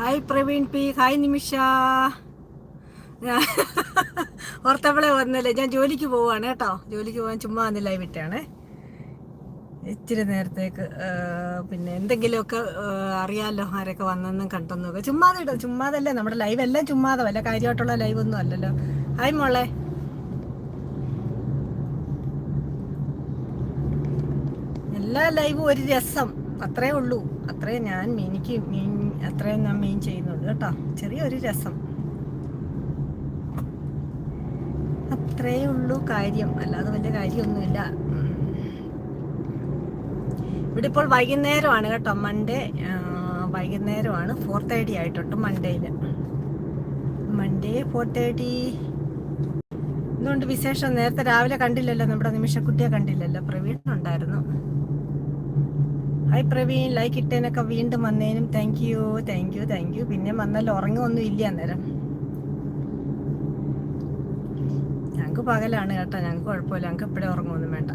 Hi Praveen P hi Nimisha ഞാൻ ഓർത്തവളെ വന്നല്ലേ? ഞാൻ ജോലിക്ക് പോവാണ് കേട്ടോ. ജോലിക്ക് പോകാൻ ചുമ്മാ വന്നില്ലായി ലൈവ് ഇട്ടാണ് ഇച്ചിരി നേരത്തേക്ക് പിന്നെ എന്തെങ്കിലുമൊക്കെ അറിയാമല്ലോ ആരൊക്കെ വന്നെന്നും കണ്ടെന്നൊക്കെ. ചുമ്മാതെ ഇടും ചുമ്മാതല്ലേ നമ്മുടെ ലൈവ് എല്ലാം ചുമ്മാതെ വല്ല കാര്യമായിട്ടുള്ള ലൈവ് ഒന്നും അല്ലല്ലോ. ഹായ് മോളെ. എല്ലാ ലൈവും ഒരു രസം. അത്രേ ഉള്ളൂ. അത്രേ ഞാൻ മീനിക്ക് എനിക്ക് മീൻ അത്രേ ഞാൻ മീൻ ചെയ്യുന്നുള്ളൂ കേട്ടോ. ചെറിയൊരു രസം. അത്രയേ ഉള്ളൂ കാര്യം. അല്ലാതെ വലിയ കാര്യമൊന്നുമില്ല. ഇവിടെ ഇപ്പോൾ വൈകുന്നേരമാണ് കേട്ടോ. മൺഡേ വൈകുന്നേരമാണ്. ഫോർ തേർട്ടി ആയിട്ടുണ്ട് മൺഡേയിൽ മൺഡേ ഫോർ തേർട്ടി എന്തുകൊണ്ട് വിശേഷം? നേരത്തെ രാവിലെ കണ്ടില്ലല്ലോ. നമ്മുടെ നിമിഷക്കുട്ടിയെ കണ്ടില്ലല്ലോ. പ്രവീൺ ഉണ്ടായിരുന്നു. ഹായ് പ്രവീൺ ലൈക്ക് ഇട്ടേനൊക്കെ വീണ്ടും വന്നേനും. Thank you thank you thank you പിന്നെ വന്നാലും ഉറങ്ങുമൊന്നും ഇല്ല അന്നേരം. ഞങ്ങൾക്ക് പകലാണ് കേട്ടോ. ഞങ്ങൾക്ക് കുഴപ്പമില്ല. ഞങ്ങൾക്ക് എപ്പോഴും ഉറങ്ങുമൊന്നും വേണ്ട.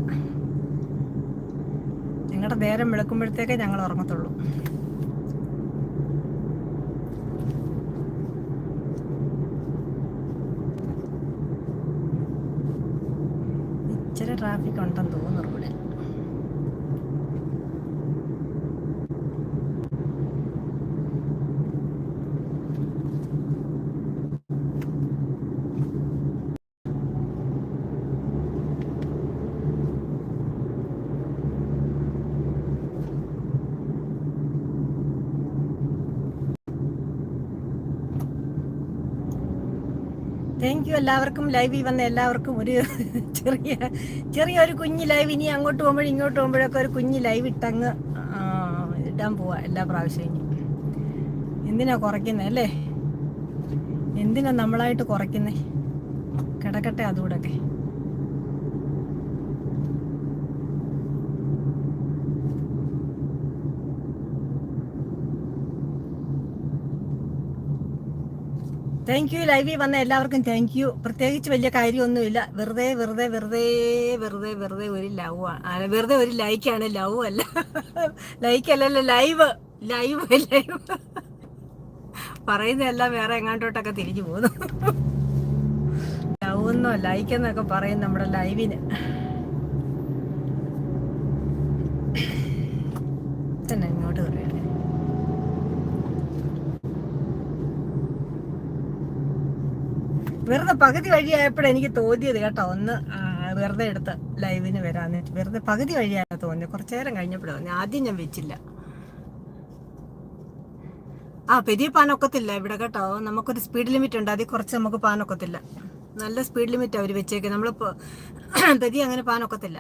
ഞങ്ങളുടെ നേരം വിളക്കുമ്പോഴത്തേക്കേ ഞങ്ങൾ ഉറങ്ങത്തുള്ളൂ. ഇച്ചിരി ട്രാഫിക് ഉണ്ടെന്ന് തോന്നുന്നു റോഡിൽ എല്ലാവർക്കും ലൈവിൽ വന്ന എല്ലാവർക്കും ഒരു ചെറിയ ചെറിയൊരു കുഞ്ഞ് ലൈവ് ഇനി അങ്ങോട്ട് പോകുമ്പോഴും ഇങ്ങോട്ട് പോകുമ്പോഴൊക്കെ ഒരു കുഞ്ഞ് ലൈവ് ഇട്ടങ്ങ് ഇടാൻ പോവാ എല്ലാ പ്രാവശ്യം ഇനി. എന്തിനാ കുറയ്ക്കുന്നത് അല്ലേ? എന്തിനാ നമ്മളായിട്ട് കുറയ്ക്കുന്നത് കിടക്കട്ടെ അതുകൂടൊക്കെ താങ്ക് യു ലൈവിൽ വന്ന എല്ലാവർക്കും താങ്ക് യു പ്രത്യേകിച്ച് വലിയ കാര്യമൊന്നുമില്ല. വെറുതെ വെറുതെ വെറുതെ വെറുതെ വെറുതെ ഒരു ലവ് ആണ് വെറുതെ ഒരു ലൈക്കാണ് ലവ് അല്ല. ലൈക്ക് അല്ലല്ലോ ലൈവ് ലൈവ് ലൈവ് പറയുന്നതെല്ലാം വേറെ എങ്ങാണ്ടോട്ടൊക്കെ തിരിഞ്ഞു പോകുന്നു. ലവ് എന്നോ ലൈക്ക് എന്നൊക്കെ പറയും നമ്മുടെ ലൈവിന് തന്നെ ഇങ്ങോട്ട് കയറിയാണ് വെറുതെ പകുതി വഴിയായപ്പോഴാണ് എനിക്ക് തോന്നിയത് കേട്ടോ ഒന്ന് വെറുതെ എടുത്ത് ലൈവിന് വരാന്ന്. വെറുതെ പകുതി വഴിയാണ് തോന്നിയത് കുറച്ചേരം കഴിഞ്ഞപ്പോഴാണ് ആദ്യം ഞാൻ വെച്ചില്ല. ആ പെരിയ പാനൊക്കത്തില്ല ഇവിടെ കേട്ടോ. നമുക്കൊരു സ്പീഡ് ലിമിറ്റ് ഉണ്ട്. അതിൽ കുറച്ച് നമുക്ക് പാനൊക്കത്തില്ല നല്ല സ്പീഡ് ലിമിറ്റ് അവർ വെച്ചേക്ക് നമ്മൾ പെരിയ അങ്ങനെ പാനൊക്കത്തില്ല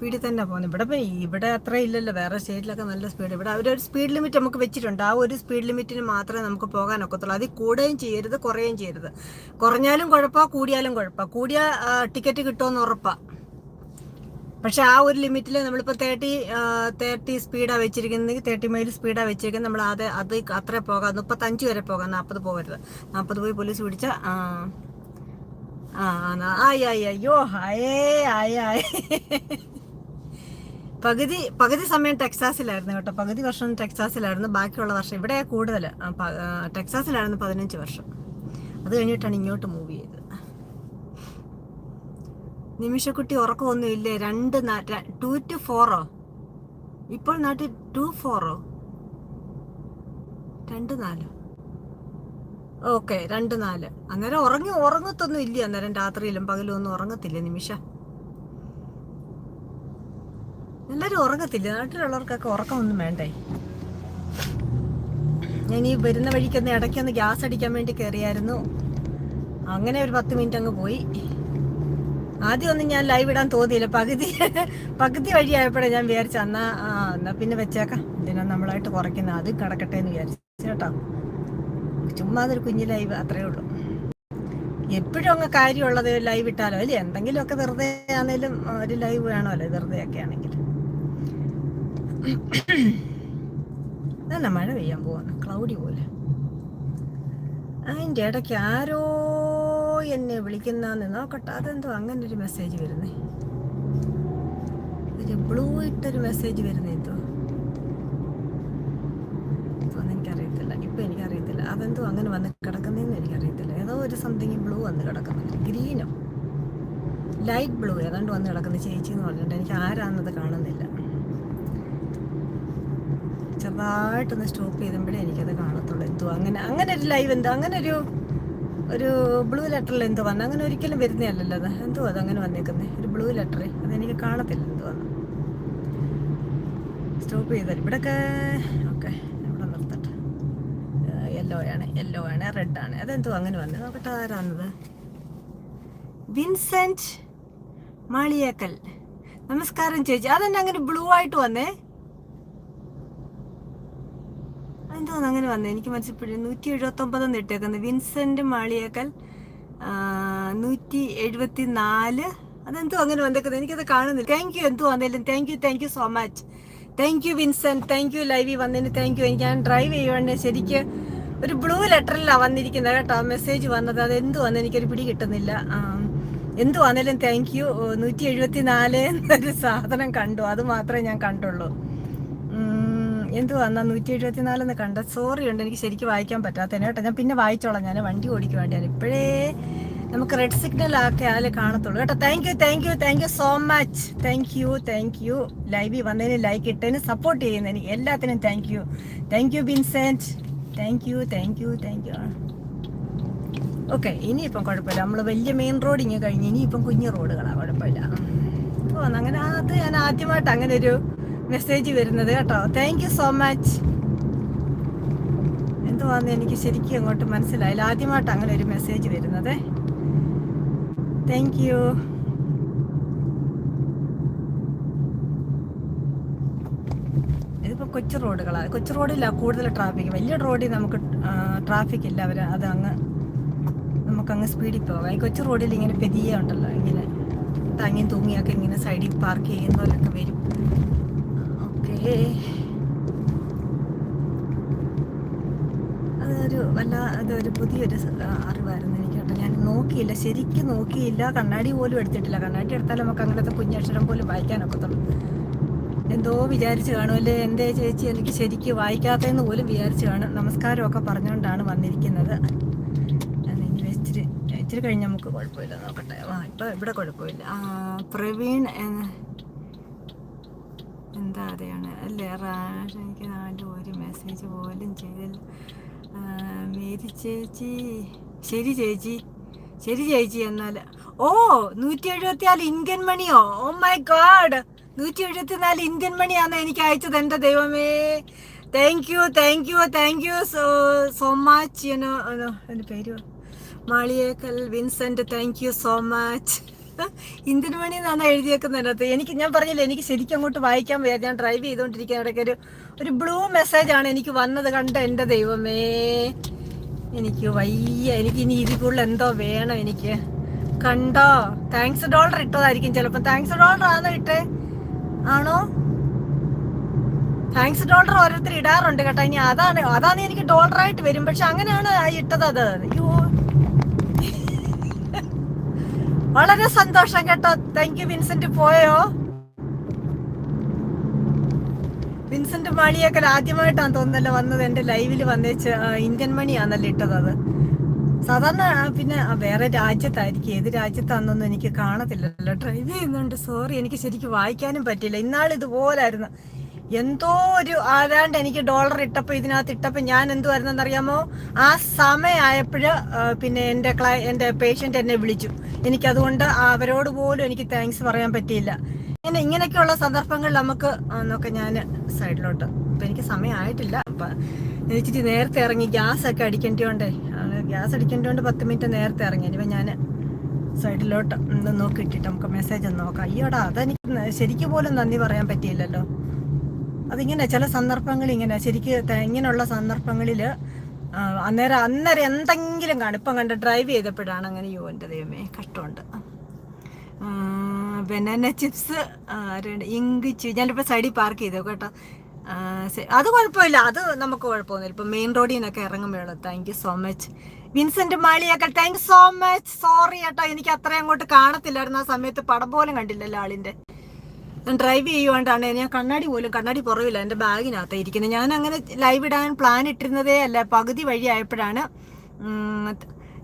സ്പീഡിൽ തന്നെ പോകുന്നത് ഇവിടെ ഇവിടെ അത്ര ഇല്ലല്ലോ. വേറെ സ്റ്റേറ്റിലൊക്കെ നല്ല സ്പീഡ് ഇവിടെ അവരൊരു സ്പീഡ് ലിമിറ്റ് നമുക്ക് വെച്ചിട്ടുണ്ട്. ആ ഒരു സ്പീഡ് ലിമിറ്റിന് മാത്രമേ നമുക്ക് പോകാൻ ഒക്കത്തുള്ളൂ. അതിൽ കൂടുകയും ചെയ്യരുത് കുറയുകയും ചെയ്യരുത്. കുറഞ്ഞാലും കുഴപ്പമാണ് കൂടിയാലും കുഴപ്പമാണ് കൂടിയ ടിക്കറ്റ് കിട്ടുമെന്ന് ഉറപ്പാണ് പക്ഷെ ആ ഒരു ലിമിറ്റിൽ നമ്മളിപ്പോൾ തേർട്ടി തേർട്ടി സ്പീഡാണ് വെച്ചിരിക്കുന്നത് തേർട്ടി മൈൽ സ്പീഡാണ് വെച്ചിരിക്കുന്നത് നമ്മൾ അത് അത് അത്ര പോകാം. മുപ്പത്തഞ്ച് വരെ പോകാം. നാൽപ്പത് പോകരുത്. നാൽപ്പത് പോയി പോലീസ് പിടിച്ച ആ, ആയി ആയി അയ്യോ ഹായേ ആയേ ആയേ പകുതി പകുതി സമയം ടെക്സാസിലായിരുന്നു കേട്ടോ. പകുതി വർഷം ടെക്സാസിലായിരുന്നു. ബാക്കിയുള്ള വർഷം ഇവിടെ കൂടുതൽ ടെക്സാസിലായിരുന്നു പതിനഞ്ച് വർഷം. അത് കഴിഞ്ഞിട്ടാണ് ഇങ്ങോട്ട് മൂവ് ചെയ്തത്. നിമിഷക്കുട്ടി ഉറക്കമൊന്നും ഇല്ലേ? രണ്ട് ടു ടു ഫോറോ ഇപ്പോൾ നാട്ടിൽ ടു ഫോറോ രണ്ട് നാല്? ഓക്കെ രണ്ട് നാല്. അന്നേരം ഉറങ്ങി ഉറങ്ങത്തൊന്നും ഇല്ല? അന്നേരം രാത്രിയിലും പകലും ഒന്നും ഉറങ്ങത്തില്ല നിമിഷ? എല്ലാവരും ഉറങ്ങത്തില്ല. നാട്ടിലുള്ളവർക്കൊക്കെ ഉറക്കമൊന്നും വേണ്ടേ? ഞാൻ ഈ വരുന്ന വഴിക്കൊന്ന് ഇടയ്ക്കൊന്ന് ഗ്യാസ് അടിക്കാൻ വേണ്ടി കയറിയായിരുന്നു. അങ്ങനെ ഒരു പത്ത് മിനിറ്റ് അങ്ങ് പോയി. ആദ്യം ഒന്നും ഞാൻ ലൈവ് ഇടാൻ തോന്നിയില്ല. പകുതി പകുതി വഴിയായപ്പോഴേ ഞാൻ വിചാരിച്ച എന്നാ ആ എന്നാ പിന്നെ വെച്ചേക്കാം. ഇതിനാ നമ്മളായിട്ട് കുറയ്ക്കുന്ന അത് കിടക്കട്ടെ എന്ന് വിചാരിച്ചു കേട്ടോ. ചുമ്മാ അതൊരു കുഞ്ഞു ലൈവ് അത്രേ ഉള്ളൂ. എപ്പോഴും അങ്ങ് കാര്യമുള്ളത് ലൈവ് ഇട്ടാലോ? അല്ലേ? എന്തെങ്കിലുമൊക്കെ വെറുതെ ആണെങ്കിലും ഒരു ലൈവ് വേണമല്ലോ വെറുതെ ഒക്കെ ആണെങ്കിൽ. നല്ല മഴ പെയ്യാൻ പോവാണ്. ക്ലൗഡി പോലെ. അതിന്റെ ഇടയ്ക്ക് ആരോ എന്നെ വിളിക്കുന്നെന്ന് നോക്കട്ടെ. അതെന്തോ അങ്ങനെ ഒരു മെസ്സേജ് വരുന്നേ. ഒരു ബ്ലൂ ഇട്ടൊരു മെസ്സേജ് വരുന്നേ എന്തോ. എനിക്കറിയത്തില്ല ഇപ്പം എനിക്കറിയത്തില്ല. അതെന്തോ അങ്ങനെ വന്ന് കിടക്കുന്നതെന്ന് എനിക്കറിയത്തില്ല. ഏതോ ഒരു സംതിങ് ബ്ലൂ വന്ന് കിടക്കുന്നുണ്ട് ഗ്രീനോ? ലൈറ്റ് ബ്ലൂ ഏതാണ്ട് വന്ന് കിടക്കുന്ന ചേച്ചി എന്ന് പറഞ്ഞിട്ട് എനിക്ക് ആരാന്നത് കാണുന്നില്ല. ചെറുതായിട്ടൊന്ന് സ്റ്റോപ്പ് ചെയ്തുമ്പോഴേ എനിക്കത് കാണത്തുള്ളൂ. എന്തോ അങ്ങനെ അങ്ങനെ ഒരു ലൈവ് എന്തോ അങ്ങനെ ഒരു ഒരു ബ്ലൂ ലെറ്ററിൽ എന്തോ വന്നു അങ്ങനെ ഒരിക്കലും വരുന്നതല്ലല്ലോ അത്. എന്തോ അത് അങ്ങനെ വന്നേക്കുന്നത് ഒരു ബ്ലൂ ലെറ്റർ അതെനിക്ക് കാണത്തില്ല എന്തോ വന്നു സ്റ്റോപ്പ് ചെയ്താൽ. ഇവിടെയൊക്കെ ഓക്കെ ഇവിടെ നിർത്തട്ടെ. യെല്ലോ ആണ് യെല്ലോ ആണ് റെഡ് ആണ്. അതെന്തോ അങ്ങനെ വന്നു. നോക്കട്ടെ ആരാന്നത് വിൻസെന്റ് മാളിയേക്കൽ. നമസ്കാരം ചേച്ചി. അതെന്നെ അങ്ങനെ ബ്ലൂ ആയിട്ട് വന്നേ? എന്തോന്ന് അങ്ങനെ വന്നേ? എനിക്ക് മനസ്സിൽപ്പെടും നൂറ്റി ഒമ്പതെന്ന് ഇട്ടേക്കുന്നത് വിൻസെന്റ് മാളിയേക്കൽ നൂറ്റി എഴുപത്തി നാല് അതെന്തോ അങ്ങനെ വന്നേക്കുന്നത് എനിക്കത് കാണുന്നില്ല. താങ്ക് യു എന്തോ വന്നേലും thank you thank you so much thank you Vincent. Thank you ലൈവി വന്നതിന് താങ്ക് യു ഞാൻ ഡ്രൈവ് ചെയ്യുവാണ്. ശരിക്ക് ഒരു ബ്ലൂ ലെറ്ററിലാണ് വന്നിരിക്കുന്നത് കേട്ടോ. മെസ്സേജ് വന്നത്. അത് എന്ത് വന്ന് എനിക്കൊരു പിടി കിട്ടുന്നില്ല. എന്തു വന്നാലും താങ്ക് യു നൂറ്റി എഴുപത്തി നാല് എന്നൊരു സാധനം കണ്ടു. അത് മാത്രമേ ഞാൻ കണ്ടുള്ളൂ. എന്തുവാ എന്നാ നൂറ്റി എഴുപത്തി നാലെന്ന് കണ്ട? സോറി ഉണ്ട് എനിക്ക് ശരിക്കും വായിക്കാൻ പറ്റാത്തതിന് കേട്ടോ. ഞാൻ പിന്നെ വായിച്ചോളാം ഞാൻ വണ്ടി ഓടിക്കാൻ വേണ്ടിയാണ്. ഇപ്പോഴേ നമുക്ക് റെഡ് സിഗ്നൽ ആക്കി അതിൽ കാണത്തുള്ളൂ. കേട്ടോ thank you thank you thank you so much thank you thank you ലൈവിൽ വന്നതിന് ലൈക്ക് ഇട്ടതിന് സപ്പോർട്ട് ചെയ്യുന്നതിന് എല്ലാത്തിനും thank you thank you Vincent thank you thank you thank you okay ഇനിയിപ്പം കുഴപ്പമില്ല. നമ്മൾ വലിയ മെയിൻ റോഡ് ഇങ്ങനെ കഴിഞ്ഞ് ഇനിയിപ്പം കുഞ്ഞു റോഡുകളാണ് കുഴപ്പമില്ല. ഓ അങ്ങനെ അത് ഞാൻ ആദ്യമായിട്ട് അങ്ങനെ ഒരു മെസ്സേജ് വരുന്നത് കേട്ടോ. താങ്ക് യു സോ മച്ച് എന്തുവാന്ന് എനിക്ക് ശരിക്കും അങ്ങോട്ട് മനസ്സിലായില്ല. ആദ്യമായിട്ട് അങ്ങനെ ഒരു മെസ്സേജ് വരുന്നത്. താങ്ക് യു ഇതിപ്പോൾ കൊച്ചു റോഡുകളാണ് കൊച്ചു റോഡില്ല കൂടുതൽ ട്രാഫിക് വലിയ റോഡിൽ നമുക്ക് ട്രാഫിക് ഇല്ല. അവർ അത് അങ്ങ് നമുക്കങ്ങ് സ്പീഡിൽ പോകാം ഈ കൊച്ചു റോഡിൽ ഇങ്ങനെ പെതിയ ഉണ്ടല്ലോ. ഇങ്ങനെ തങ്ങിയും തൂങ്ങിയൊക്കെ ഇങ്ങനെ സൈഡിൽ പാർക്ക് ചെയ്യുന്നവരൊക്കെ വരും. അതൊരു വല്ല അതൊരു പുതിയൊരു അറിവായിരുന്നു എനിക്ക് കേട്ടോ ഞാൻ നോക്കിയില്ല ശരിക്കും നോക്കിയില്ല. കണ്ണാടി പോലും എടുത്തിട്ടില്ല. കണ്ണാടി എടുത്താൽ നമുക്ക് അങ്ങനത്തെ കുഞ്ഞക്ഷരം പോലും വായിക്കാനൊക്കത്തുള്ളൂ. എന്തോ വിചാരിച്ച് കാണുമല്ലേ? എന്തേ ചേച്ചി എനിക്ക് ശരിക്കും വായിക്കാത്തതെന്ന് പോലും വിചാരിച്ച് കാണും നമസ്കാരമൊക്കെ പറഞ്ഞുകൊണ്ടാണ് വന്നിരിക്കുന്നത്. ഇച്ചിരി കഴിഞ്ഞ് നമുക്ക് കുഴപ്പമില്ല. നോക്കട്ടെ. ആ ഇപ്പം ഇവിടെ കുഴപ്പമില്ല. പ്രവീൺ എന്താ അതെയാണ് അല്ലേ? റാഷ് എനിക്ക് നാട്ടിൽ ഒരു മെസ്സേജ് പോലും ചെയ്തില്ല. മേരി ചേച്ചി. ശരി ചേച്ചി. ശരി ചേച്ചി എന്നാൽ. ഓ നൂറ്റി എഴുപത്തി നാല് ഇന്ത്യൻ മണിയോ? Oh my god. നൂറ്റി എഴുപത്തി നാല് ഇന്ത്യൻ മണിയാണ് എനിക്ക് അയച്ചത്. എന്റെ ദൈവമേ. Thank you thank you thank you so so much you know എന്റെ പേര് Maliyekkal Vincent. Thank you so much Indian money എന്നാണ് എഴുതിയേക്കുന്നതിനകത്ത് എനിക്ക് ഞാൻ പറഞ്ഞില്ല എനിക്ക് ശരിക്കും അങ്ങോട്ട് വായിക്കാൻ വയ്യാതെ ഞാൻ ഡ്രൈവ് ചെയ്തുകൊണ്ടിരിക്കുന്ന ഇടയ്ക്ക് ഒരു ഒരു ബ്ലൂ മെസ്സേജ് ആണ് എനിക്ക് വന്നത് കണ്ട എന്റെ ദൈവമേ. എനിക്ക് വയ്യ എനിക്ക് ഇനി കൂടുതൽ എന്തോ വേണം എനിക്ക്. കണ്ടോ? താങ്ക്സ് ഡോളർ ഇട്ടതായിരിക്കും ചിലപ്പോൾ താങ്ക്സ് ഡോളർ ആണോ ഇട്ടേ? ആണോ? താങ്ക്സ് ഡോളർ ഓരോരുത്തർ ഇടാറുണ്ട് കേട്ടോ. ഇനി അതാണ് അതാണ് എനിക്ക് ഡോളറായിട്ട് വരും. പക്ഷെ അങ്ങനെയാണ് ഇട്ടത് അത്. അയ്യോ. വളരെ സന്തോഷം കേട്ടോ. താങ്ക് യു വിൻസെന്റ് പോയോ? വിൻസെന്റ് മാളിയൊക്കെ ആദ്യമായിട്ടാണ് തോന്നുന്നല്ലോ വന്നത്. എന്റെ ലൈവിൽ വന്നേച്ച് ഇന്ത്യൻ മണിയാണല്ലോ ഇട്ടത് അത്. സാധാരണ പിന്നെ വേറെ രാജ്യത്തായിരിക്കും. ഏത് രാജ്യത്താണെന്നൊന്നും എനിക്ക് കാണത്തില്ലല്ലോ. ഡ്രൈവ് ചെയ്യുന്നുണ്ട്. സോറി എനിക്ക് ശരിക്കും വായിക്കാനും പറ്റില്ല ഇന്നാൾ ഇതുപോലായിരുന്നു എന്തോ ഒരു ആരാണ്ട് എനിക്ക് ഡോളർ ഇട്ടപ്പോൾ ഇതിനകത്ത് ഇട്ടപ്പോൾ ഞാൻ എന്തുവായിരുന്നെന്ന് അറിയാമോ? ആ സമയമായപ്പോഴ് പിന്നെ എന്റെ ക്ലൈ എന്റെ പേഷ്യന്റ് എന്നെ വിളിച്ചു. എനിക്കതുകൊണ്ട് അവരോട് പോലും എനിക്ക് താങ്ക്സ് പറയാൻ പറ്റിയില്ല. ഇങ്ങനെ ഇങ്ങനെയൊക്കെയുള്ള സന്ദർഭങ്ങൾ നമുക്ക് എന്നൊക്കെ ഞാൻ സൈഡിലോട്ട് അപ്പം എനിക്ക് സമയമായിട്ടില്ല അപ്പം എനിക്കിട്ട് നേരത്തെ ഇറങ്ങി. ഗ്യാസ് ഒക്കെ അടിക്കേണ്ടതുകൊണ്ടേ ഗ്യാസ് അടിക്കേണ്ടതുകൊണ്ട് പത്ത് മിനിറ്റ് നേരത്തെ ഇറങ്ങി. ഇനിയിപ്പം ഞാൻ സൈഡിലോട്ട് നോക്കി നോക്കിയിട്ടിട്ട് നമുക്ക് മെസ്സേജ് ഒന്ന് നോക്കാം. അയ്യോടാ അതെനിക്ക് ശരിക്കും പോലും നന്ദി പറയാൻ പറ്റിയില്ലല്ലോ. അതിങ്ങനെ ചില സന്ദർഭങ്ങൾ ഇങ്ങനെ ശരിക്കും ഇങ്ങനെയുള്ള സന്ദർഭങ്ങളിൽ അന്നേരം അന്നേരം എന്തെങ്കിലും കാണും. ഇപ്പം കണ്ട് ഡ്രൈവ് ചെയ്തപ്പോഴാണ് അങ്ങനെ യോ എന്റെ ദൈവമേ കഷ്ടമുണ്ട്. ബനാന ചിപ്സ് ഇങ്കിച്ച് ഞാനിപ്പോൾ സൈഡിൽ പാർക്ക് ചെയ്തു കേട്ടോ. അത് കുഴപ്പമില്ല. അത് നമുക്ക് കുഴപ്പമൊന്നുമില്ല. ഇപ്പം മെയിൻ റോഡിൽ നിന്നൊക്കെ ഇറങ്ങുമ്പോഴുള്ളൂ thank you so much Vincent മാളിയൊക്കെ thank you so much sorry കേട്ടോ. എനിക്ക് അത്രയും അങ്ങോട്ട് കാണത്തില്ലായിരുന്നു. ആ സമയത്ത് പടം പോലും കണ്ടില്ലല്ലോ ആളിന്റെ ഡ്രൈവ് ചെയ്യുവാണ്ടാണ്. ഞാൻ കണ്ണാടി പോലും കണ്ണാടി പുറവില്ല. എന്റെ ബാഗിനകത്ത് ഇരിക്കുന്നത് ഞാൻ അങ്ങനെ ലൈവ് ഇടാൻ പ്ലാൻ ഇട്ടിരുന്നതേ അല്ല. പകുതി വഴി ആയപ്പോഴാണ്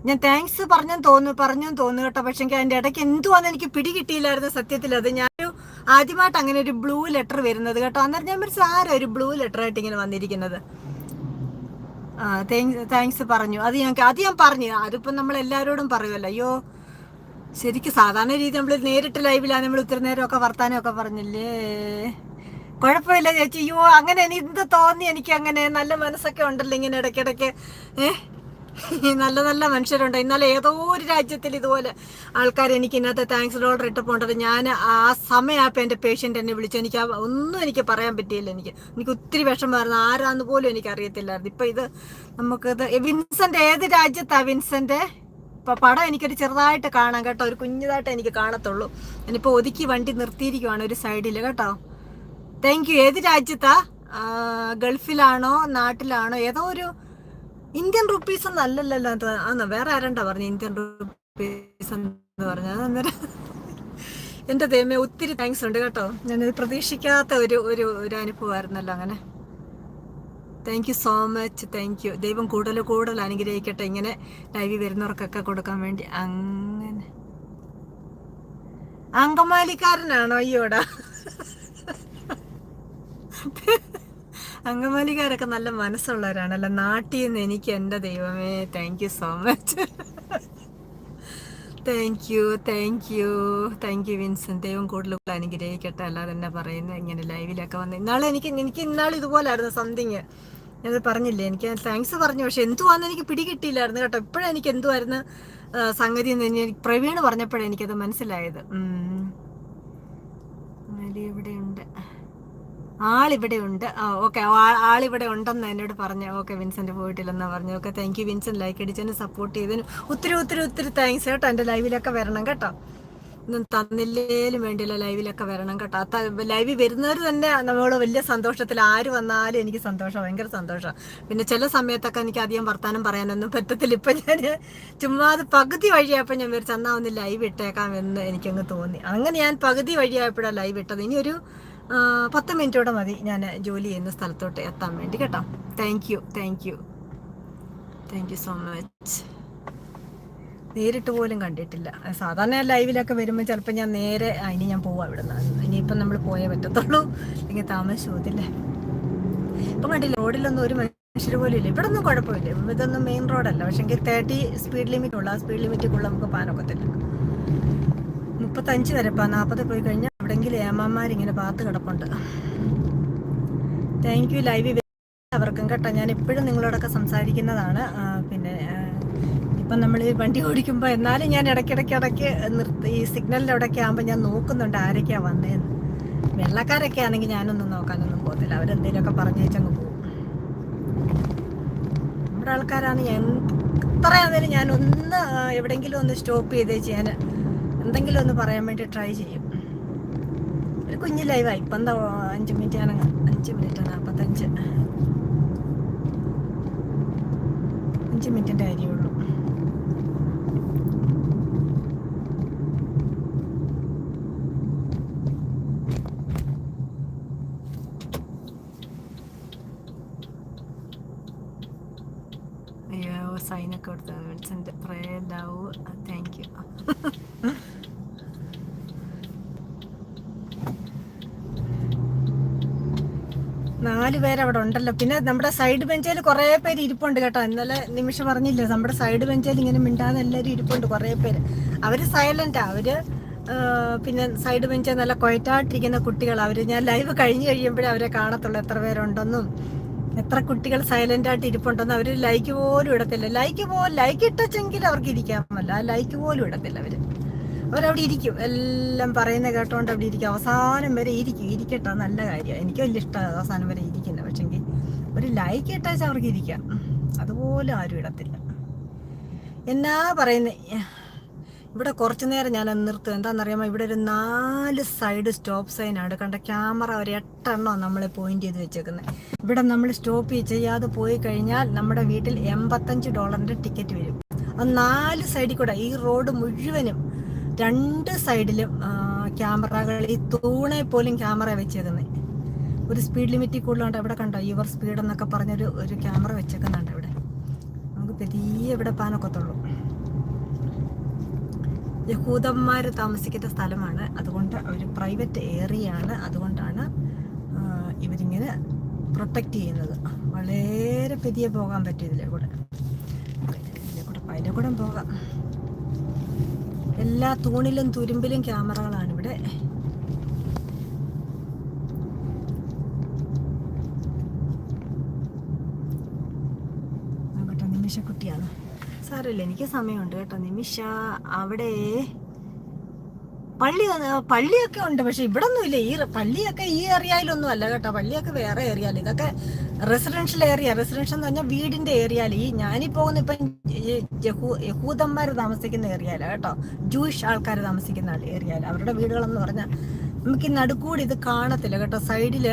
ഞാൻ താങ്ക്സ് പറഞ്ഞെന്ന് തോന്നുന്നു പറഞ്ഞു തോന്നുന്നു കേട്ടോ. പക്ഷെ എനിക്ക് അതിന്റെ ഇടയ്ക്ക് എന്തുവാന്ന് എനിക്ക് പിടി കിട്ടിയില്ലായിരുന്നു സത്യത്തിൽ. അത് ഞാനൊരു ആദ്യമായിട്ട് അങ്ങനെ ഒരു ബ്ലൂ ലെറ്റർ വരുന്നത് കേട്ടോ. അന്നേരം ഞാൻ മനസ്സിൽ ആരാ ഒരു ബ്ലൂ ലെറ്റർ ആയിട്ട് ഇങ്ങനെ വന്നിരിക്കുന്നത്? ആ താങ്ക്സ് താങ്ക്സ് പറഞ്ഞു. അത് ഞാൻ അത് ഞാൻ പറഞ്ഞു. അതിപ്പം നമ്മൾ എല്ലാവരോടും പറയുമല്ലോ അയ്യോ ശരിക്കും സാധാരണ രീതി നമ്മൾ നേരിട്ട് ലൈവിലാണ് നമ്മൾ ഇത്ര നേരമൊക്കെ വർത്താനമൊക്കെ പറഞ്ഞില്ലേ? കുഴപ്പമില്ല ചേച്ചി. അയ്യോ അങ്ങനെ എന്ത് തോന്നി എനിക്ക് അങ്ങനെ നല്ല മനസ്സൊക്കെ ഉണ്ടല്ലോ ഇങ്ങനെ ഇടയ്ക്കിടയ്ക്ക്. ഏഹ് നല്ല നല്ല മനുഷ്യരുണ്ട്. ഇന്നലെ ഏതോ ഒരു രാജ്യത്തിൽ ഇതുപോലെ ആൾക്കാർ എനിക്ക് ഇന്നത്തെ താങ്ക്സ് ഡോളർ ഇട്ടപ്പോണ്ടത് ഞാൻ ആ സമയമായപ്പോൾ എന്റെ പേഷ്യന്റ് എന്നെ വിളിച്ചു. എനിക്ക് ഒന്നും എനിക്ക് പറയാൻ പറ്റിയില്ല എനിക്ക്. എനിക്ക് ഒത്തിരി വിഷമമായിരുന്നു. ആരാന്ന് പോലും എനിക്ക് അറിയത്തില്ലായിരുന്നു ഇപ്പം ഇത് നമുക്കിത് വിൻസെന്റ് ഏത് രാജ്യത്താണ് വിൻസെന്റ് പടം എനിക്കൊരു ചെറുതായിട്ട് കാണാം കേട്ടോ. ഒരു കുഞ്ഞതായിട്ട് എനിക്ക് കാണത്തുള്ളൂ. ഞാനിപ്പോ ഒതുക്കി വണ്ടി നിർത്തിയിരിക്കുവാണ് ഒരു സൈഡിൽ കേട്ടോ. താങ്ക് യു ഏത് രാജ്യത്താ? ഗൾഫിലാണോ നാട്ടിലാണോ? ഏതോ ഒരു ഇന്ത്യൻ റുപ്പീസ് ഒന്നും അല്ലല്ലോ അന്ന് വേറെ ആരണ്ടാ പറഞ്ഞു ഇന്ത്യൻ റുപ്പീസ് എന്ന് പറഞ്ഞു? അന്നേരം ദൈവമേ ഒത്തിരി താങ്ക്സ് ഉണ്ട് കേട്ടോ. ഞാനത് പ്രതീക്ഷിക്കാത്ത ഒരു ഒരു അനുഭവമായിരുന്നല്ലോ അങ്ങനെ. Thank you so much thank you ദൈവം കൂടുതൽ കൂടുതൽ അനുഗ്രഹിക്കട്ടെ. ഇങ്ങനെ ലൈവിൽ വരുന്നവർക്കൊക്കെ കൊടുക്കാൻ വേണ്ടി. അങ്ങനെ. അങ്കമാലിക്കാരനാണോ അയ്യോടാ? അങ്കമാലിക്കാരൊക്കെ നല്ല മനസ്സുള്ളവരാണല്ലോ? നാട്ടിൽ നിന്ന് എനിക്ക് എന്റെ ദൈവമേ thank you so much thank you thank you thank you Vincent ദൈവം കൂടുതൽ അനുഗ്രഹിക്കട്ടെ. അല്ലാതെ തന്നെ പറയുന്നത് ഇങ്ങനെ ലൈവിലൊക്കെ വന്ന്. ഇന്നാളെ എനിക്ക് എനിക്ക് ഇന്നാൾ സംതിങ് ഞാനത് പറഞ്ഞില്ലേ? എനിക്ക് താങ്ക്സ് പറഞ്ഞു. പക്ഷെ എന്തുവാന്ന് എനിക്ക് പിടികിട്ടിയില്ലായിരുന്നു കേട്ടോ. ഇപ്പോഴും എനിക്ക് എന്തുവായിരുന്നു സംഗതി എന്ന് പ്രവീൺ പറഞ്ഞപ്പോഴാണ് എനിക്കത് മനസ്സിലായത്. ഇവിടെയുണ്ട് ആളിവിടെ ഉണ്ട്. ഓക്കെ. ആളിവിടെ ഉണ്ടെന്ന് എന്നോട് പറഞ്ഞു. ഓക്കെ വിൻസെന്റ് പോയിട്ടില്ലെന്നാ പറഞ്ഞു. Okay thank you Vincent. Like അടിച്ചതിന് സപ്പോർട്ട് ചെയ്തതിന് ഒത്തിരി ഒത്തിരി ഒത്തിരി താങ്ക്സ് കേട്ടോ. എന്റെ ലൈവിലൊക്കെ വരണം കേട്ടോ. തന്നില്ലേലും വേണ്ടിയില്ല ലൈവിലൊക്കെ വരണം കേട്ടോ. അത്ത ലൈവിൽ വരുന്നവർ തന്നെ നമ്മളോട് വലിയ സന്തോഷത്തിൽ ആര് വന്നാലും എനിക്ക് സന്തോഷം ഭയങ്കര സന്തോഷം. പിന്നെ ചില സമയത്തൊക്കെ എനിക്ക് അധികം വർത്താനം പറയാനൊന്നും പറ്റത്തില്ല. ഇപ്പം ഞാൻ ചുമ്മാ അത് പകുതി വഴിയായപ്പോൾ ഞാൻ വിചാരിച്ചു എന്നാ ഒന്ന് ലൈവ് ഇട്ടേക്കാം എന്ന് എനിക്കങ്ങ് തോന്നി. അങ്ങനെ ഞാൻ പകുതി വഴിയായപ്പോഴാണ് ലൈവ് ഇട്ടത്. ഇനി ഒരു പത്ത് മിനിറ്റോടെ മതി ഞാൻ ജോലി ചെയ്യുന്ന സ്ഥലത്തോട്ട് എത്താൻ വേണ്ടി കേട്ടോ. Thank you thank you thank you so much നേരിട്ട് പോലും കണ്ടിട്ടില്ല. സാധാരണ ലൈവിലൊക്കെ വരുമ്പോൾ ചിലപ്പോൾ ഞാൻ നേരെ ഇനി ഞാൻ പോവാം ഇവിടെ നിന്ന് ഇനിയിപ്പം നമ്മൾ പോയേ പറ്റത്തുള്ളൂ. അല്ലെങ്കിൽ താമസം ചോദില്ലേ ഇപ്പം കണ്ടില്ല റോഡിലൊന്നും ഒരു മനുഷ്യർ പോലും ഇല്ല. ഇവിടെ ഒന്നും കുഴപ്പമില്ല. ഇതൊന്നും മെയിൻ റോഡല്ല. പക്ഷെ എങ്കിൽ തേർട്ടി സ്പീഡ് ലിമിറ്റ് ഉള്ള ആ സ്പീഡ് ലിമിറ്റിക്കുള്ള നമുക്ക് പാനൊക്കത്തില്ല മുപ്പത്തഞ്ച് വരെ ഇപ്പം നാൽപ്പത് പോയി കഴിഞ്ഞാൽ അവിടെങ്കിലും ഏമാന്മാരിങ്ങനെ പാത്ത് കിടപ്പുണ്ട്. താങ്ക് യു ലൈവ് അവർക്കും കേട്ടോ. ഞാൻ എപ്പോഴും നിങ്ങളോടൊക്കെ സംസാരിക്കുന്നതാണ്. പിന്നെ ഇപ്പം നമ്മൾ ഈ വണ്ടി ഓടിക്കുമ്പോൾ എന്നാലും ഞാൻ ഇടയ്ക്കിടയ്ക്ക് ഇടയ്ക്ക് നിർത്തി ഈ സിഗ്നലിന്റെ അവിടെയൊക്കെ ആകുമ്പോൾ ഞാൻ നോക്കുന്നുണ്ട് ആരൊക്കെയാണ് വന്നതെന്ന് വെള്ളക്കാരൊക്കെ ആണെങ്കിൽ ഞാനൊന്നും നോക്കാനൊന്നും പോകത്തില്ല. അവരെന്തെങ്കിലുമൊക്കെ പറഞ്ഞേച്ചങ്ങ് പോകും. നമ്മുടെ ആൾക്കാരാണ് ഞാൻ എത്രയാണെങ്കിലും ഞാൻ ഒന്ന് എവിടെയെങ്കിലും ഒന്ന് സ്റ്റോപ്പ് ചെയ്തേച്ച് ഞാൻ എന്തെങ്കിലും ഒന്ന് പറയാൻ വേണ്ടി ട്രൈ ചെയ്യും. ഒരു കുഞ്ഞു ലൈവായി ഇപ്പം എന്താ അഞ്ച് മിനിറ്റ് ആണ് അഞ്ച് മിനിറ്റ് നാൽപ്പത്തഞ്ച്. അഞ്ച് മിനിറ്റിന്റെ കാര്യമുള്ളൂ അയ്യോ സൈനൊക്കെ കൊടുത്ത Vincent pray love thank you നാല് പേര് അവിടെ ഉണ്ടല്ലോ. പിന്നെ നമ്മുടെ സൈഡ് ബെഞ്ചിൽ കുറേ പേര് ഇരിപ്പുണ്ട് കേട്ടോ. ഇന്നലെ നിമിഷം പറഞ്ഞില്ലേ നമ്മുടെ സൈഡ് ബെഞ്ചിൽ ഇങ്ങനെ മിണ്ടാതെ എല്ലാവരും ഇരിപ്പുണ്ട് കുറേ പേര്. അവർ സൈലന്റാ അവർ പിന്നെ സൈഡ് ബെഞ്ചിൽ നല്ല കൊയറ്റായിട്ടിരിക്കുന്ന കുട്ടികൾ അവർ ഞാൻ ലൈവ് കഴിഞ്ഞ് കഴിയുമ്പോഴേ അവരെ കാണത്തുള്ളൂ എത്ര പേരുണ്ടെന്നും. എത്ര കുട്ടികൾ സൈലന്റ് ആയിട്ട് ഇരിപ്പുണ്ടെന്ന് അവർ ലൈക്ക് പോലും ഇടത്തില്ല. ലൈക്ക് പോലും ലൈക്ക് ഇട്ടെങ്കിൽ അവർക്ക് ഇരിക്കാമല്ല. ആ ലൈക്ക് പോലും ഇടത്തില്ല അവർ. അവരവിടെ ഇരിക്കും. എല്ലാം പറയുന്ന കേട്ടോണ്ട് അവിടെ ഇരിക്കും. അവസാനം വരെ ഇരിക്കും. ഇരിക്കട്ടെ നല്ല കാര്യമാണ് എനിക്ക് വലിയ ഇഷ്ടമാണ് അവസാനം വരെ ഇരിക്കുന്നത്. പക്ഷെങ്കിൽ ഒരു ലൈക്ക് ഇട്ടാച്ചാൽ അവർക്ക് ഇരിക്കാം. അതുപോലെ ആരും ഇടത്തില്ല. എന്നാ പറയുന്നേ? ഇവിടെ കുറച്ചു നേരം ഞാൻ നിർത്തും. എന്താണെന്നറിയാമോ? ഇവിടെ ഒരു നാല് സൈഡ് സ്റ്റോപ്പ് സൈൻ ആണ്. കണ്ട ക്യാമറ ഒരു എട്ടെണ്ണമാണ് നമ്മളെ പോയിന്റ് ചെയ്ത് വെച്ചേക്കുന്നത് ഇവിടെ നമ്മൾ സ്റ്റോപ്പ് ചെയ്യാതെ പോയി കഴിഞ്ഞാൽ നമ്മുടെ വീട്ടിൽ എൺപത്തഞ്ച് ഡോളറിന്റെ ടിക്കറ്റ് വരും. അത് നാല് സൈഡിൽ കൂടെ ഈ റോഡ് മുഴുവനും രണ്ട് സൈഡിലും ക്യാമറകൾ ഈ തൂണെ പോലും ക്യാമറ വെച്ചേക്കുന്നത് ഒരു സ്പീഡ് ലിമിറ്റിൽ കൂടുതലുണ്ട്. അവിടെ കണ്ടോ? യുവർ സ്പീഡ് എന്നൊക്കെ പറഞ്ഞൊരു ഒരു ക്യാമറ വെച്ചേക്കുന്നുണ്ട് ഇവിടെ. നമുക്ക് പെരിയ ഇവിടെ പാനൊക്കത്തുള്ളൂ. യഹൂദന്മാർ താമസിക്കുന്ന സ്ഥലമാണ്. അതുകൊണ്ട് അവർ പ്രൈവറ്റ് ഏരിയ ആണ് അതുകൊണ്ടാണ് ഇവരിങ്ങനെ പ്രൊട്ടക്റ്റ് ചെയ്യുന്നത്. വളരെ പെരിയ പോകാൻ പറ്റും ഇതിലെ കൂടെ. ഇതിലെ കൂടെ അതിലെ കൂടെ പോകാം. എല്ലാ തൂണിലും തുരുമ്പിലും ക്യാമറകളാണ് ഇവിടെ. കേട്ടോ നിമിഷക്കുട്ടിയാണ്. സാരമില്ല എനിക്ക് സമയമുണ്ട് കേട്ടോ. നിമിഷ അവിടെ പള്ളി പള്ളിയൊക്കെ ഉണ്ട് പക്ഷെ ഇവിടെ ഒന്നുമില്ല ഈ പള്ളിയൊക്കെ ഈ ഏരിയയിലൊന്നും അല്ല കേട്ടോ. പള്ളിയൊക്കെ വേറെ ഏരിയയിൽ ഇതൊക്കെ റെസിഡൻഷ്യൽ ഏരിയ റെസിഡൻഷ്യൽ എന്ന് പറഞ്ഞാൽ വീടിന്റെ ഏരിയയിൽ ഈ ഞാനീ പോകുന്ന ഇപ്പം യഹൂദന്മാർ താമസിക്കുന്ന ഏരിയയിലാണ് കേട്ടോ. ജൂയിഷ് ആൾക്കാർ താമസിക്കുന്ന ഏരിയയിൽ അവരുടെ വീടുകളെന്ന് പറഞ്ഞാൽ നമുക്ക് ഈ നടുക്കൂടി ഇത് കാണത്തില്ല കേട്ടോ. സൈഡിൽ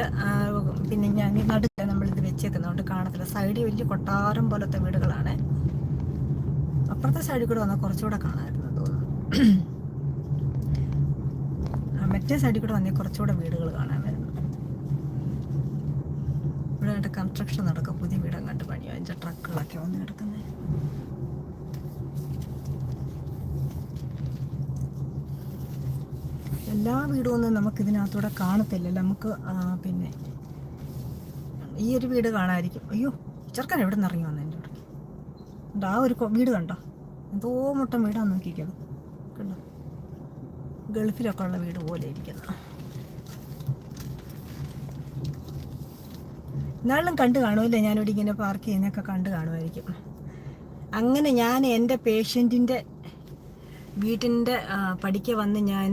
പിന്നെ ഞാൻ നടുക്കില്ല നമ്മളിത് വെച്ചേക്കുന്നതുകൊണ്ട് കാണത്തില്ല. സൈഡിൽ വലിയ കൊട്ടാരം പോലത്തെ വീടുകളാണ്. അപ്പുറത്തെ സൈഡിൽ കൂടെ വന്നാൽ കുറച്ചുകൂടെ കാണാമായിരുന്നു തോന്നുന്നു. മറ്റേ സൈഡിൽ കൂടെ വന്നാൽ കുറച്ചുകൂടെ വീടുകൾ കാണാമായിരുന്നു. ഇവിടെ ആയിട്ട് കൺസ്ട്രക്ഷൻ നടക്കുക പുതിയ വീട് അങ്ങോട്ട് പണിയോ. അതിന്റെ ട്രക്കുകളൊക്കെ വന്ന് കിടക്കുന്നത് എല്ലാ വീടും ഒന്നും നമുക്ക് ഇതിനകത്തൂടെ കാണത്തില്ല നമുക്ക് പിന്നെ ഈ ഒരു വീട് കാണാമായിരിക്കും. അയ്യോ ചെറുക്കൻ എവിടെ നിന്ന് ഇറങ്ങി വന്നു എന്റെ ഇവിടെ ആ ഒരു വീട് കണ്ടോ? എന്തോ മുട്ടം വീടാന്ന് നോക്കിക്കണം കണ്ടോ? ഗൾഫിലൊക്കെ ഉള്ള വീട് പോലെ ഇരിക്കുന്ന. എന്നാലും കണ്ടു കാണുമല്ലേ? ഞാനിവിടെ ഇങ്ങനെ പാർക്ക് ചെയ്യുന്നൊക്കെ കണ്ടു കാണുമായിരിക്കും. അങ്ങനെ ഞാൻ എന്റെ പേഷ്യന്റിന്റെ വീട്ടിന്റെ പഠിക്ക വന്ന് ഞാൻ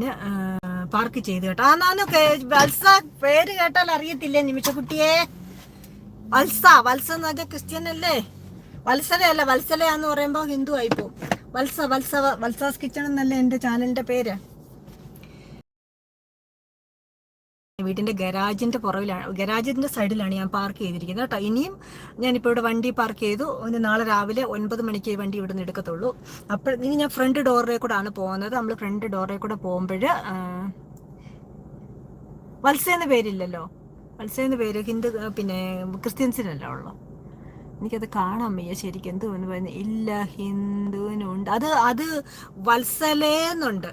പാർക്ക് ചെയ്തു കേട്ടോ. ആ നാനു വത്സ പേര് കേട്ടാൽ അറിയത്തില്ലേ നിമിഷക്കുട്ടിയെ? വത്സ വത്സ എന്ന് പറഞ്ഞാൽ ക്രിസ്ത്യൻ അല്ലേ? വത്സലയല്ല വത്സലയാന്ന് പറയുമ്പോൾ ഹിന്ദു ആയിപ്പോവും. വത്സ വത്സ വത്സാസ് കിച്ചൺ എന്നല്ലേ എന്റെ ചാനലിന്റെ പേര്? വീടിന്റെ ഗരാജിന്റെ പുറകിലാണ് ഗരാജിന്റെ സൈഡിലാണ് ഞാൻ പാർക്ക് ചെയ്തിരിക്കുന്നത് കേട്ടോ. ഇനിയും ഞാനിപ്പോൾ ഇവിടെ വണ്ടി പാർക്ക് ചെയ്തു. ഇനി നാളെ രാവിലെ ഒൻപത് മണിക്ക് വണ്ടി ഇവിടെ നിന്ന് എടുക്കത്തുള്ളൂ. അപ്പോൾ ഇനി ഞാൻ ഫ്രണ്ട് ഡോറിൽ കൂടെ ആണ് പോകുന്നത്. നമ്മൾ ഫ്രണ്ട് ഡോറിൽ കൂടെ പോകുമ്പോൾ വത്സ എന്ന പേരില്ലല്ലോ. വത്സ എന്ന പേര് ഹിന്ദു പിന്നെ ക്രിസ്ത്യൻസിനല്ല ഉള്ളു. എനിക്കത് കാണാൻ വയ്യ ശരിക്കും എന്ത് എന്ന് പറയുന്നത് ഇല്ല ഹിന്ദുവിനുണ്ട്. അത് അത് വത്സലേന്നുണ്ട്.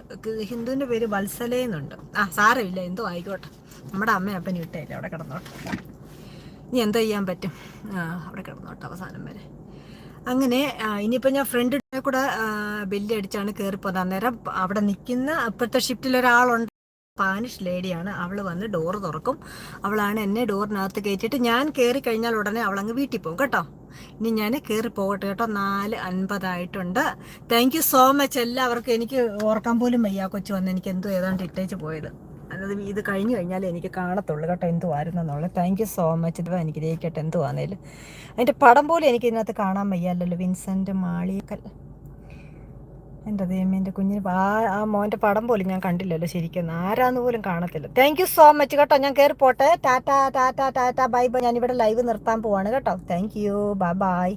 ഹിന്ദുവിന്റെ പേര് വത്സലേന്നുണ്ട്. ആ സാരമില്ല എന്തോ ആയിക്കോട്ടെ. നമ്മുടെ അമ്മ അപ്പനും ഇട്ടേല്ലേ അവിടെ കിടന്നോട്ടെ. ഇനി എന്തോ ചെയ്യാൻ പറ്റും? അവിടെ കിടന്നോട്ടെ അവസാനം വരെ. അങ്ങനെ ഇനിയിപ്പോൾ ഞാൻ ഫ്രണ്ട് കൂടെ ബെല്ലി അടിച്ചാണ് അന്നേരം അവിടെ നിൽക്കുന്ന അപ്പോഴത്തെ ഷിഫ്റ്റിൽ ഒരാളുണ്ട്. സ്പാനിഷ് ലേഡിയാണ് അവൾ വന്ന് ഡോറ് തുറക്കും. അവളാണ് എന്നെ ഡോറിനകത്ത് കയറ്റിയിട്ട് ഞാൻ കയറി കഴിഞ്ഞാൽ ഉടനെ അവൾ അങ്ങ് വീട്ടിൽ പോകും. കേട്ടോ? ഇനി ഞാൻ കയറി പോകട്ടെ കേട്ടോ. നാല് അൻപതായിട്ടുണ്ട്. താങ്ക് യു സോ മച്ച് എല്ലാവർക്കും എനിക്ക് ഓർക്കാൻ പോലും വയ്യ കൊച്ചു വന്ന് എനിക്ക് എന്തോ ഏതാണ്ട് ഇട്ടേച്ച് പോയത്. അതായത് ഇത് കഴിഞ്ഞു കഴിഞ്ഞാൽ എനിക്ക് കാണത്തുള്ളൂ കേട്ടോ എന്തോ എന്നുള്ളത് താങ്ക് യു സോ മച്ച് ഇത് അനുഗ്രഹിക്കട്ടെ എന്തുവാന്നേലും. അതിന്റെ പടം പോലും എനിക്ക് ഇതിനകത്ത് കാണാൻ വയ്യല്ലോ വിൻസെന്റ് മാളിയക്കൽ. എന്റെ ദൈവം എന്റെ കുഞ്ഞിന് ആ ആ മോന്റെ പടം പോലും ഞാൻ കണ്ടില്ലല്ലോ ശരിക്കും ആരാന്ന് പോലും കാണത്തില്ല. താങ്ക് യു സോ മച്ച് കേട്ടോ. ഞാൻ കയറി പോട്ടെ. Tata tata tata bye bye ഞാനിവിടെ ലൈവ് നിർത്താൻ പോവാണ് കേട്ടോ. Thank U bye bye